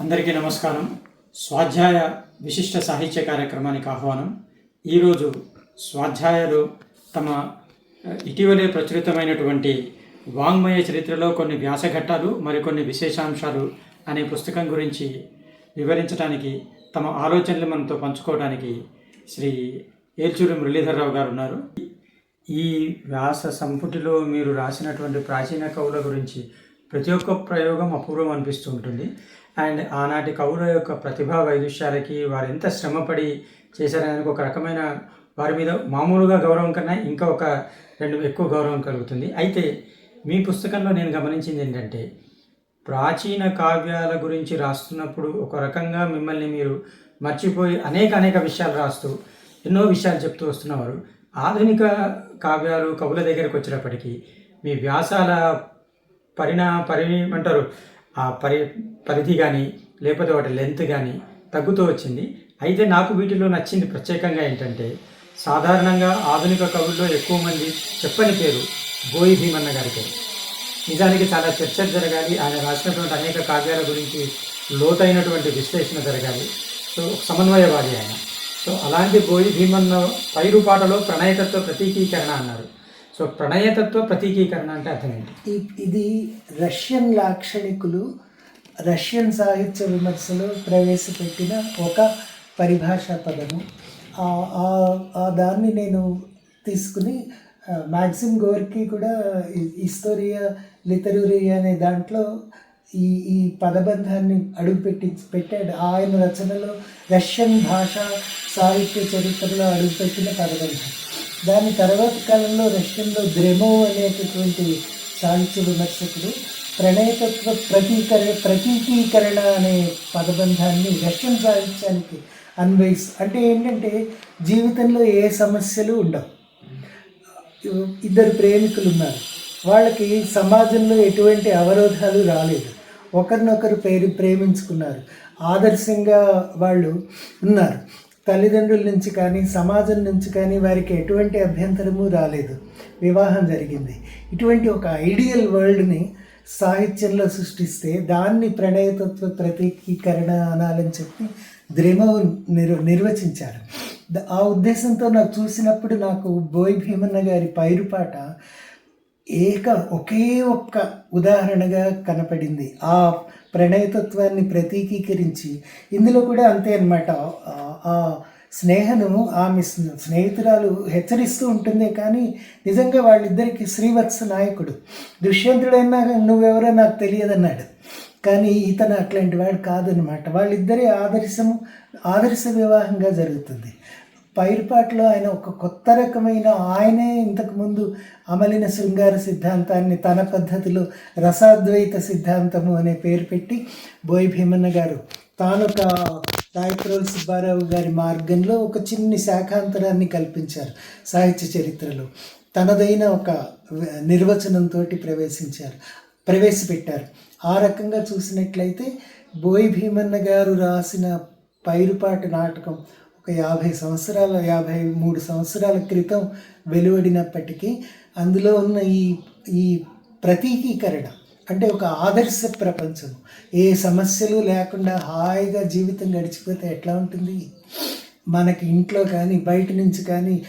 అందరికీ నమస్కారం. స్వాధ్యాయ విశిష్ట సాహిత్య కార్యక్రమానికి ఆహ్వానం. ఈరోజు స్వాధ్యాయలు తమ ఇటీవలే ప్రచురితమైనటువంటి వాంగ్మయ చరిత్రలో కొన్ని వ్యాసఘట్టాలు మరికొన్ని విశేషాంశాలు అనే పుస్తకం గురించి వివరించడానికి తమ ఆలోచనలు మనతో పంచుకోవడానికి శ్రీ ఏల్చూరి మురళీధరరావు గారు ఉన్నారు. ఈ వ్యాస సంపుటిలో మీరు రాసినటువంటి ప్రాచీన కవుల గురించి ప్రతి ఒక్క ప్రయోగం అపూర్వం అనిపిస్తూ ఉంటుంది. అండ్ ఆనాటి కవుల యొక్క ప్రతిభా వైదుష్యాలకి వారు ఎంత శ్రమపడి చేశారనేందుకు ఒక రకమైన వారి మీద మామూలుగా గౌరవం కన్నా ఇంకా ఒక రెండు ఎక్కువ గౌరవం కలుగుతుంది. అయితే మీ పుస్తకంలో నేను గమనించింది ఏంటంటే ప్రాచీన కావ్యాల గురించి రాస్తున్నప్పుడు ఒక రకంగా మిమ్మల్ని మీరు మర్చిపోయి అనేక అనేక విషయాలు రాస్తూ ఎన్నో విషయాలు చెప్తూ వస్తున్నవారు. ఆధునిక కావ్యాలు కవుల దగ్గరకు వచ్చినప్పటికీ మీ వ్యాసాల పరిణా పరి అంటారు ఆ పరి పరిధి కానీ లేకపోతే వాటి లెంత్ కానీ తగ్గుతూ వచ్చింది. అయితే నాకు వీటిలో నచ్చింది ప్రత్యేకంగా ఏంటంటే సాధారణంగా ఆధునిక కవుల్లో ఎక్కువ మంది చెప్పని పేరు బోయి భీమన్న గారి పేరు. నిజానికి చాలా చర్చలు జరగాలి. ఆయన రాసినటువంటి అనేక కావ్యాల గురించి లోతైనటువంటి విశ్లేషణ జరగాలి. సో సమన్వయవాది ఆయన. సో అలాంటి బోయి భీమన్న పైరుపాటలో ప్రణయతత్వ ప్రతీకీకరణ అన్నారు. సో ప్రణయతత్వ ప్రతీకీకరణ అంటే అర్థం ఏంటి? ఇది రష్యన్ లాక్షణికులు రష్యన్ సాహిత్య విమర్శలో ప్రవేశపెట్టిన ఒక పరిభాషా పదము. ఆ- దాన్ని నేను తీసుకుని మ్యాక్సిమ్ గోర్కి కూడా హిస్టోరియా లిటరరీ అనే దాంట్లో ఈ ఈ పదబంధాన్ని అడుగుపెట్టి పెట్టాడు. ఆయన రచనలో రష్యన్ భాష సాహిత్య చరిత్రలో అడుగుపెట్టిన పదబంధం. దాని తర్వాత కాలంలో రష్యన్లో ద్రెమో అనేటటువంటి సాహిత్య విమర్శకుడు ప్రణయతత్వ ప్రతీకరణ ప్రతీకీకరణ అనే పదబంధాన్ని రష్యన్ సాహిత్యానికి అన్వయిస్ అంటే ఏంటంటే జీవితంలో ఏ సమస్యలు ఉండవు. ఇద్దరు ప్రేమికులు ఉన్నారు. వాళ్ళకి సమాజంలో ఎటువంటి అవరోధాలు రాలేదు. ఒకరినొకరు పేరు ప్రేమించుకున్నారు. ఆదర్శంగా వాళ్ళు ఉన్నారు. తల్లిదండ్రుల నుంచి కానీ సమాజం నుంచి కానీ వారికి ఎటువంటి అభ్యంతరము రాలేదు. వివాహం జరిగింది. ఇటువంటి ఒక ఐడియల్ వరల్డ్ని సాహిత్యంలో సృష్టిస్తే దాన్ని ప్రణయతత్వ ప్రతీకీకరణ అనాలని చెప్పి ద్రిమవు నిర్ నిర్వచించారు. ఆ ఉద్దేశంతో నాకు చూసినప్పుడు నాకు బోయ్ భీమన్న గారి పైరుపాట ఏక ఒకే ఒక్క ఉదాహరణగా కనపడింది. ఆ ప్రణయతత్వాన్ని ప్రతీకీకరించి ఇందులో కూడా అంతే అనమాట ఆ స్నేహను ఆమె స్నేహితురాలు హెచ్చరిస్తూ ఉంటుందే కానీ నిజంగా వాళ్ళిద్దరికి శ్రీవత్స నాయకుడు. దుష్యంతుడైనా నువ్వెవరో నాకు తెలియదన్నాడు. కానీ ఇతను అట్లాంటి వాడు కాదనమాట వాళ్ళిద్దరి ఆదర్శము ఆదర్శ వివాహంగా జరుగుతుంది. పైరుపాట్లో ఆయన ఒక కొత్త రకమైన ఆయనే ఇంతకుముందు అమలిన శృంగార సిద్ధాంతాన్ని తన పద్ధతిలో రసాద్వైత సిద్ధాంతము అనే పేరు పెట్టి బోయి భీమన్న గారు తాను ఒక రాయప్రోలు సుబ్బారావు గారి మార్గంలో ఒక చిన్ని శాఖాంతరాన్ని కల్పించారు సాహిత్య చరిత్రలో. తనదైన ఒక నిర్వచనంతో ప్రవేశించారు ప్రవేశపెట్టారు. ఆ రకంగా చూసినట్లయితే బోయి భీమన్న గారు రాసిన పైరుపాటు నాటకం ఒక యాభై సంవత్సరాల యాభై మూడు సంవత్సరాల క్రితం వెలువడినప్పటికీ అందులో ఉన్న ఈ ఈ ప్రతీకీకరణ అంటే ఒక ఆదర్శ ప్రపంచం. ఏ సమస్యలు లేకుండా హాయిగా జీవితం గడిచిపోతే ఎట్లా ఉంటుంది? మనకి ఇంట్లో కానీ బయట నుంచి కానీ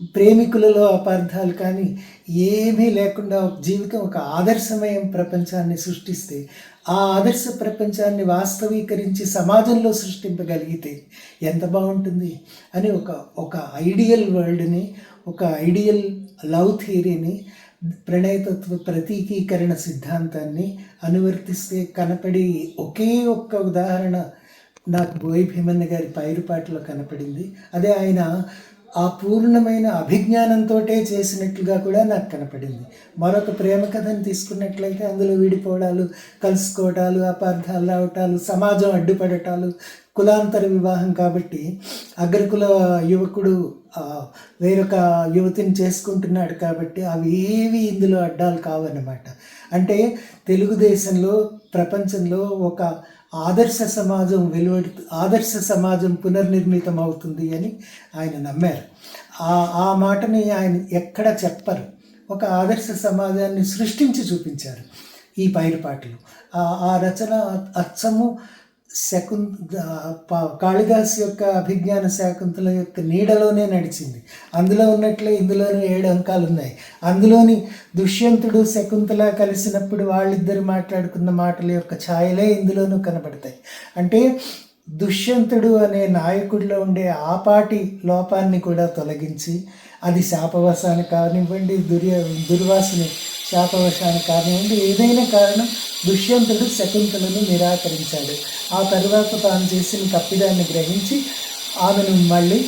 ప్రేమికులలో అపార్థాలు కానీ ఏమీ లేకుండా జీవితం ఒక ఆదర్శమయం ప్రపంచాన్ని సృష్టిస్తే ఆ ఆదర్శ ప్రపంచాన్ని వాస్తవీకరించి సమాజంలో సృష్టింపగలిగితే ఎంత బాగుంటుంది అని ఒక ఒక ఐడియల్ వరల్డ్ని ఒక ఐడియల్ లవ్ థియరీని ప్రణయతత్వ ప్రతీకీకరణ సిద్ధాంతాన్ని అనువర్తిస్తే కనపడి ఒకే ఒక్క ఉదాహరణ నాకు బోయి భీమన్న గారి పైరుపాటలో కనపడింది. అదే ఆయన ఆ పూర్ణమైన అభిజ్ఞానంతో చేసినట్లుగా కూడా నాకు కనపడింది. మరొక ప్రేమ కథను తీసుకున్నట్లయితే అందులో విడిపోవడాలు కలుసుకోవడాలు అపార్థాలు రావటాలు సమాజం అడ్డుపడటాలు కులాంతర వివాహం కాబట్టి అగ్రకుల యువకుడు వేరొక యువతిని చేసుకుంటున్నాడు కాబట్టి అవి ఏవి ఇందులో అడ్డాలు కావన్నమాట. అంటే తెలుగుదేశంలో ప్రపంచంలో ఒక ఆదర్శ సమాజం వెలువడి ఆదర్శ సమాజం పునర్నిర్మితం అవుతుంది అని ఆయన నమ్మారు. ఆ ఆ మాటని ఆయన ఎక్కడ చెప్పరు. ఒక ఆదర్శ సమాజాన్ని సృష్టించి చూపించారు ఈ పైరుపాటలు ఆ ఆ రచన అచ్చము శకుంత కాళిదాస్ యొక్క అభిజ్ఞాన శాకుంతల యొక్క నీడలోనే నడిచింది. అందులో ఉన్నట్లే ఇందులోనే ఏడు అంకాలు ఉన్నాయి. అందులోని దుష్యంతుడు శకుంతల కలిసినప్పుడు వాళ్ళిద్దరు మాట్లాడుకున్న మాటల యొక్క ఛాయలే ఇందులోనూ కనబడతాయి. అంటే దుష్యంతుడు అనే నాయకుడిలో ఉండే ఆపాటి లోపాన్ని కూడా తొలగించి అది శాపవశాన్ని కానివ్వండి దుర్య దుర్వాసుని శాపవశానికి కానివ్వండి ఏదైనా కారణం దుష్యంతుడు శకుంతలను నిరాకరించాడు. ఆ తర్వాత తాను చేసిన తప్పిదాన్ని గ్రహించి ఆమెను మళ్ళీ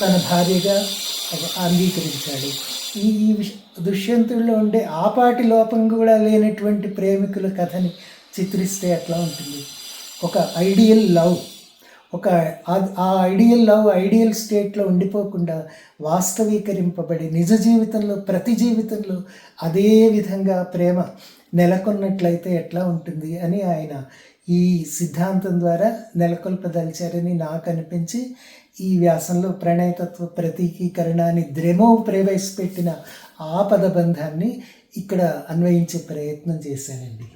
తన భార్యగా అంగీకరించాడు. ఈ ఈ దుష్యంతుల్లో దుష్యంతుడిలో ఉండే ఆపాటి లోపం కూడా లేనటువంటి ప్రేమికుల కథని చిత్రిస్తే అట్లా ఉంటుంది. ఒక ఐడియల్ లవ్. ఒక ఆ- ఐడియల్ లవ్ ఐడియల్ స్టేట్లో ఉండిపోకుండా వాస్తవీకరింపబడి నిజ జీవితంలో ప్రతి జీవితంలో అదే విధంగా ప్రేమ నెలకొన్నట్లయితే ఎట్లా ఉంటుంది అని ఆయన ఈ సిద్ధాంతం ద్వారా నెలకొల్పదలిచారని నాకు అనిపించి ఈ వ్యాసంలో ప్రణయతత్వ ప్రతీకీకరణాన్ని ద్రెమో ప్రవేశపెట్టిన ఆ పదబంధాన్ని ఇక్కడ అన్వయించే ప్రయత్నం చేశానండి.